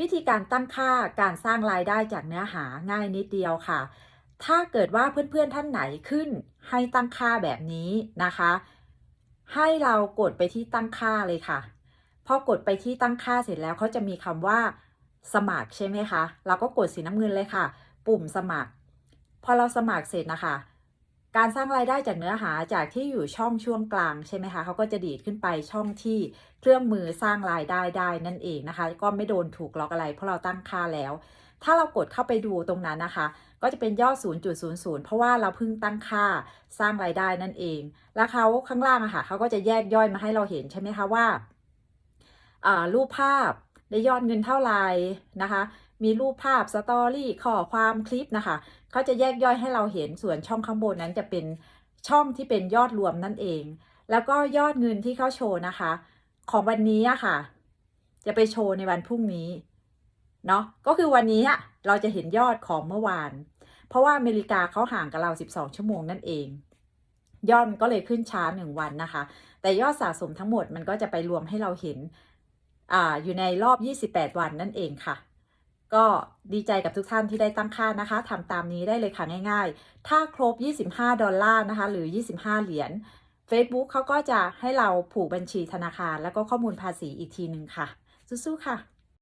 วิธีการตั้งค่าการสร้างรายได้จากเนื้อหาง่ายนิดเดียวค่ะ ถ้าเกิดว่าเพื่อนๆท่านไหนขึ้นให้ตั้งค่าแบบนี้นะคะ ให้เรากดไปที่ตั้งค่าเลยค่ะ พอกดไปที่ตั้งค่าเสร็จแล้วเขาจะมีคำว่าสมัครใช่ไหมคะ เราก็กดสีน้ำเงินเลยค่ะ ปุ่มสมัคร พอเราสมัครเสร็จนะคะ การสร้างรายได้จากเนื้อหาจากที่อยู่ช่องช่วงกลางใช่ไหมคะเขาก็จะดีดขึ้นไปช่องที่เครื่องมือสร้างรายได้ได้นั่นเองนะคะ ก็ไม่โดนถูกล็อกอะไรเพราะเราตั้งค่าแล้ว ถ้าเรากดเข้าไปดูตรงนั้นนะคะ ก็จะเป็นยอด 0.00 เพราะว่าเราเพิ่งตั้งค่าสร้างรายได้นั่นเอง แล้วเขาข้างล่างอะค่ะเขาก็จะแยกย่อยมาให้เราเห็นใช่ไหมคะว่าอ่ารูปภาพได้ยอดเงินเท่าไหร่นะคะ มีรูปภาพสตอรี่ข้อความคลิปนะคะ เขาจะแยกย่อยให้เราเห็นส่วนช่องข้างบนนั้นจะเป็นช่องที่เป็นยอดรวมนั่นเอง แล้วก็ยอดเงินที่เขาโชว์นะคะ ของวันนี้อะค่ะ จะไปโชว์ในวันพรุ่งนี้เนาะก็คือวันนี้อะเราจะเห็นยอดของเมื่อวาน เพราะว่าอเมริกาเขาห่างกับเรา 12 ชั่วโมงนั่นเอง ยอดมันก็เลยขึ้นช้าหนึ่งวันนะคะ แต่ยอดสะสมทั้งหมดมันก็จะไปรวมให้เราเห็นออยู่ในรอบ 28 วันนั่นเองค่ะ ก็ดีใจกับทุกท่านที่ได้ตั้งค่านะคะทำตามนี้ได้เลยค่ะง่ายๆ ถ้าครบ 25 ดอลลาร์นะคะ หรือ 25 เหรียญ Facebook เขาก็จะให้เราผูกบัญชีธนาคาร แล้วก็ข้อมูลภาษีอีกทีหนึ่งค่ะ สู้ๆค่ะ